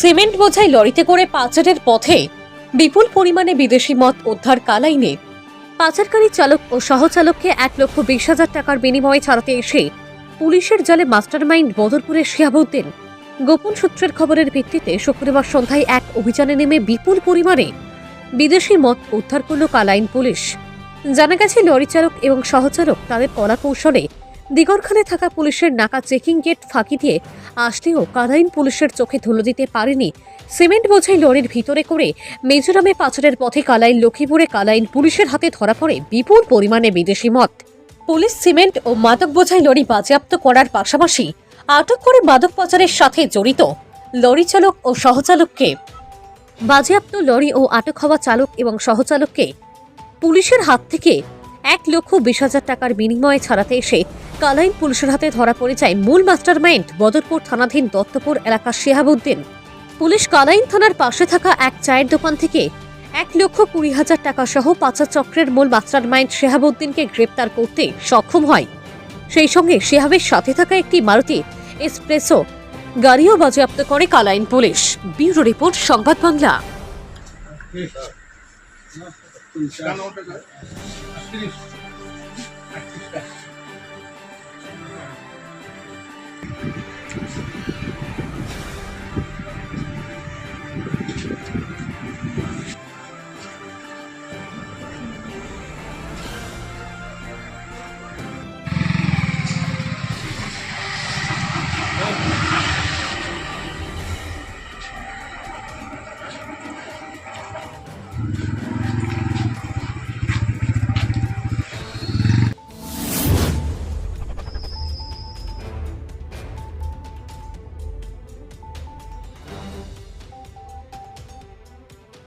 Cement বোঝাই লরিতে করে পাচারের পথে বিপুল পরিমাণে বিদেশি মদ উদ্ধার কালাইনে। পাচারকারী চালক ও সহচালককে এক লক্ষ বিশ হাজার টাকার বিনিময়ে ছাড়াতে এসে পুলিশের জালে মাস্টারমাইন্ড বদরপুরে শিয়াবুদ্দিন গোপন সূত্রের খবরের ভিত্তিতে শুক্রবার সন্ধ্যায় এক অভিযানে নেমে বিপুল পরিমাণে বিদেশি মদ উদ্ধার করল কালাইন পুলিশ। জানা গেছে লরি চালক এবং সহচালক তাদের কলা কৌশলে দিগরখানে থাকা পুলিশের নাকা চেকিং গেট ফাঁকি দিয়ে আসলেও কালাইন পুলিশের চোখে ধুলো দিতে পারেনি। সিমেন্ট বোঝাই লরির ভিতরে করে মিজোরামে পাচারের পথে কালাইন, লক্ষ্মীপুরে কালাইন পুলিশের হাতে ধরা পড়ে বিপুল পরিমাণে বিদেশি মদ। পুলিশ সিমেন্ট ও মাদক বোঝাই লরি বাজেয়াপ্ত করার পাশাপাশি আটক করে মাদক পাচারের সাথে জড়িত লরি চালক ও সহচালককে। বাজেয়াপ্ত লরি ও আটক হওয়া চালক এবং সহচালককে পুলিশের হাত থেকে এক লক্ষ বিশ হাজার টাকার বিনিময়ে ছাড়াতে এসে কালাইন পুলিশের হাতে ধরা পড়ে যায় মূল মাস্টারমাইন্ড বদরপুর থানাধীন দত্তপুর এলাকার শেহাবুদ্দিন। পুলিশ কালাইন থানার পাশে থাকা এক চায়ের দোকান থেকে এক লক্ষ কুড়ি হাজার টাকা সহ পাচার চক্রের মূল মাস্টারমাইন্ড শেহাবুদ্দিনকে গ্রেপ্তার করতে সক্ষম হয়। সেই সঙ্গে শেহাবের সাথে থাকা একটি মারুতি এসপ্রেসো গাড়িও বাজেয়াপ্ত করে কালাইন পুলিশ। ব্যুরো রিপোর্ট সংবাদ বাংলা। Cristo. Aqui está.